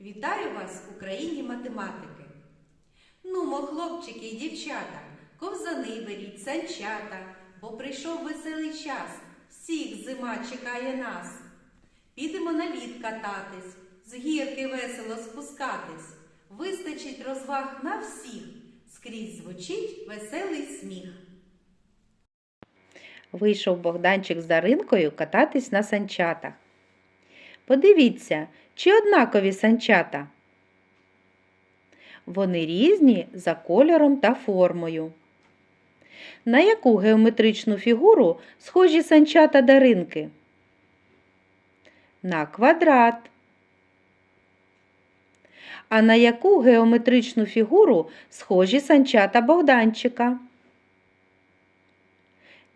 Вітаю вас Україні математики. Нумо, хлопчики і дівчата, ковзани беріть, санчата, бо прийшов веселий час. Всіх зима чекає нас. Підемо на лід кататись, з гірки весело спускатись. Вистачить розваг на всіх, скрізь звучить веселий сміх. Вийшов Богданчик з Даринкою кататись на санчатах. Подивіться, чи однакові санчата. Вони різні за кольором та формою. На яку геометричну фігуру схожі санчата Даринки? На квадрат. А на яку геометричну фігуру схожі санчата Богданчика?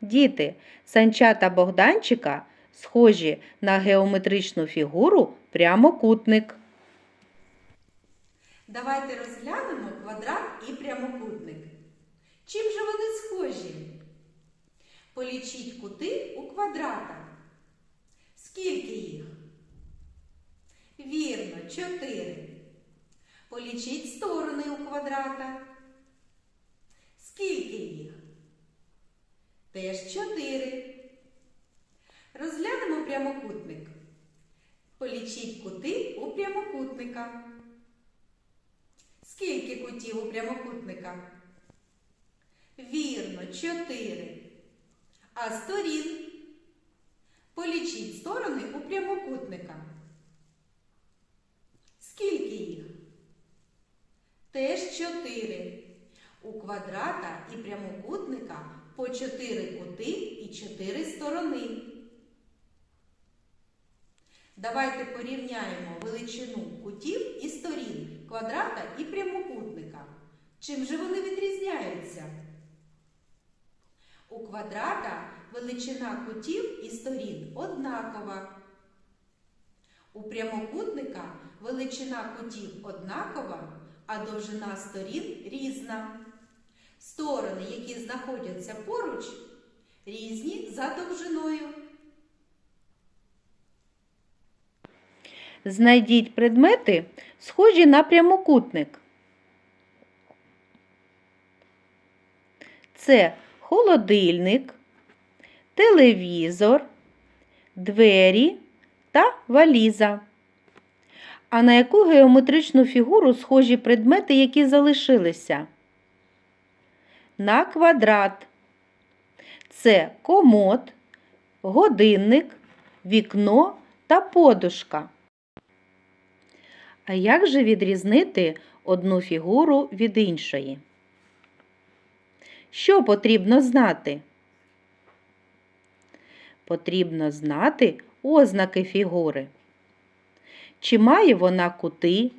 Діти, санчата Богданчика схожі на геометричну фігуру прямокутник. Давайте розглянемо квадрат і прямокутник. Чим же вони схожі? Полічіть кути у квадратах. Скільки їх? Вірно, чотири. Полічіть сторони у квадрата. Скільки їх? Теж чотири. Розглянемо прямокутник. Полічіть кути у прямокутника. Скільки кутів у прямокутника? Вірно, чотири. А сторін? Полічіть сторони у прямокутника. Скільки їх? Теж чотири. У квадрата і прямокутника по чотири кути і чотири сторони. Давайте порівняємо величину кутів і сторін квадрата і прямокутника. Чим же вони відрізняються? У квадрата величина кутів і сторін однакова. У прямокутника величина кутів однакова, а довжина сторін різна. Сторони, які знаходяться поруч, різні за довжиною. Знайдіть предмети, схожі на прямокутник. Це холодильник, телевізор, двері та валіза. А на яку геометричну фігуру схожі предмети, які залишилися? На квадрат. Це комод, годинник, вікно та подушка. А як же відрізнити одну фігуру від іншої? Що потрібно знати? Потрібно знати ознаки фігури. Чи має вона кути?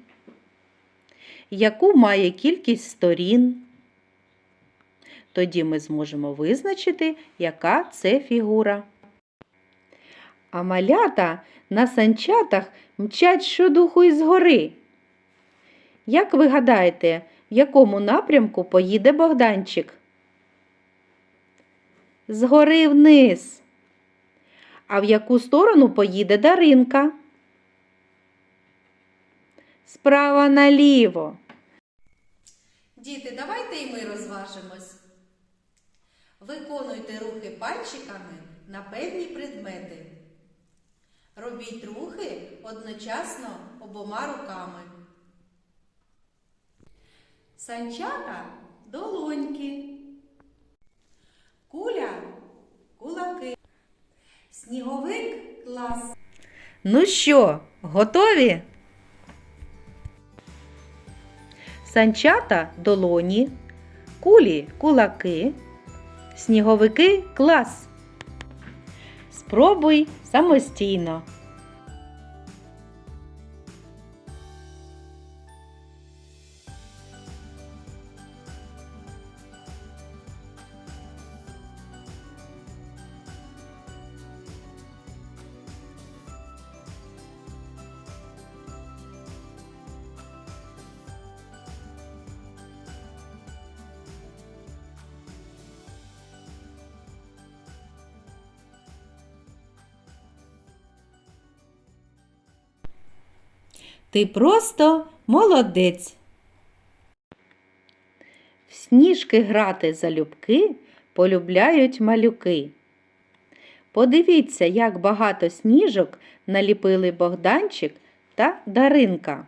Яку має кількість сторін? Тоді ми зможемо визначити, яка це фігура. А малята на санчатах мчать щодуху із гори. Як ви гадаєте, в якому напрямку поїде Богданчик? Згори вниз. А в яку сторону поїде Даринка? Справа наліво. Діти, давайте і ми розважимось. Виконуйте рухи пальчиками на певні предмети. Робіть рухи одночасно обома руками. Санчата долоньки. Куля кулаки. Сніговик клас. Ну що, готові? Санчата долоні, кулі кулаки, сніговики клас. Спробуй самостійно. Ти просто молодець. В сніжки грати залюбки полюбляють малюки. Подивіться, як багато сніжок наліпили Богданчик та Даринка.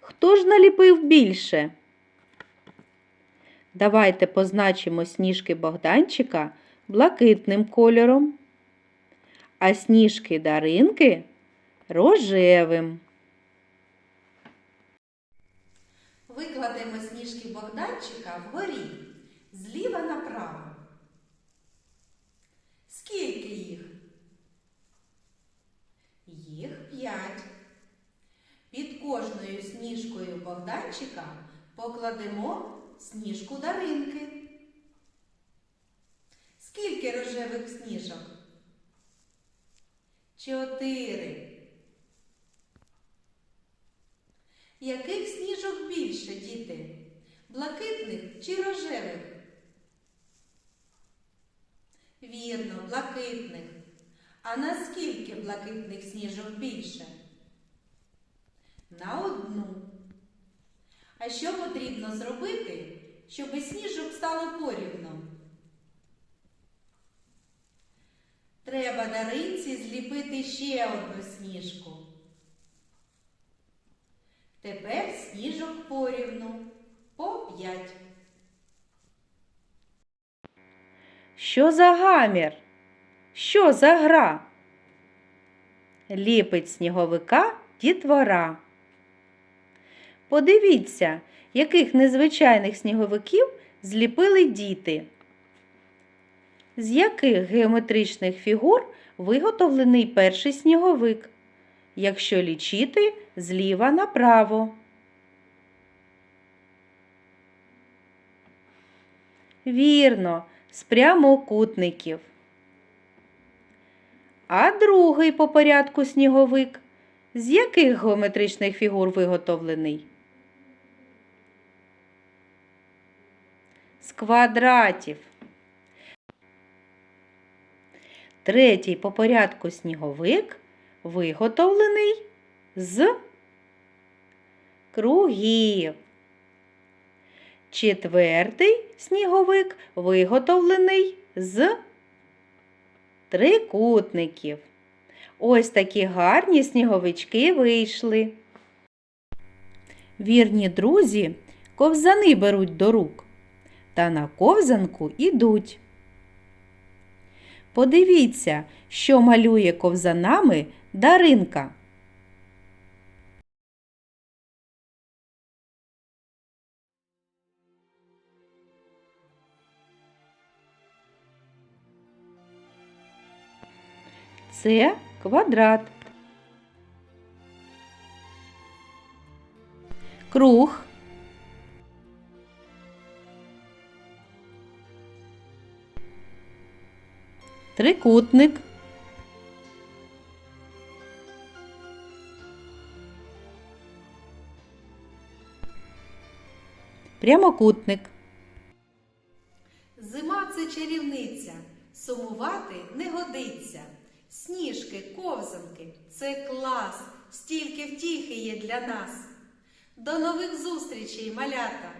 Хто ж наліпив більше? Давайте позначимо сніжки Богданчика блакитним кольором, а сніжки Даринки рожевим. Викладемо сніжки Богданчика вгорі, зліва направо. Скільки їх? Їх п'ять. Під кожною сніжкою Богданчика покладемо сніжку Даринки. Скільки рожевих сніжок? Чотири. Яких сніжок більше, діти? Блакитних чи рожевих? Вірно, блакитних. А наскільки блакитних сніжок більше? На одну. А що потрібно зробити, щоб сніжок стало порівну? Треба даринці зліпити ще одну сніжку. Тепер сніжок порівну по п'ять. Що за гамір? Що за гра? Ліпить сніговика дітвора. Подивіться, яких незвичайних сніговиків зліпили діти. З яких геометричних фігур виготовлений перший сніговик, якщо лічити зліва направо? Вірно, з прямокутників. А другий по порядку сніговик з яких геометричних фігур виготовлений? З квадратів. Третій по порядку сніговик виготовлений з кругів. Четвертий сніговик виготовлений з трикутників. Ось такі гарні сніговички вийшли. Вірні друзі ковзани беруть до рук та на ковзанку ідуть. Подивіться, що малює ковзанами Даринка. Це квадрат. Круг. Трикутник. Прямокутник. Зима це чарівниця, сумувати не годиться. Сніжки, ковзанки це клас, стільки втіхи є для нас. До нових зустрічей, малята!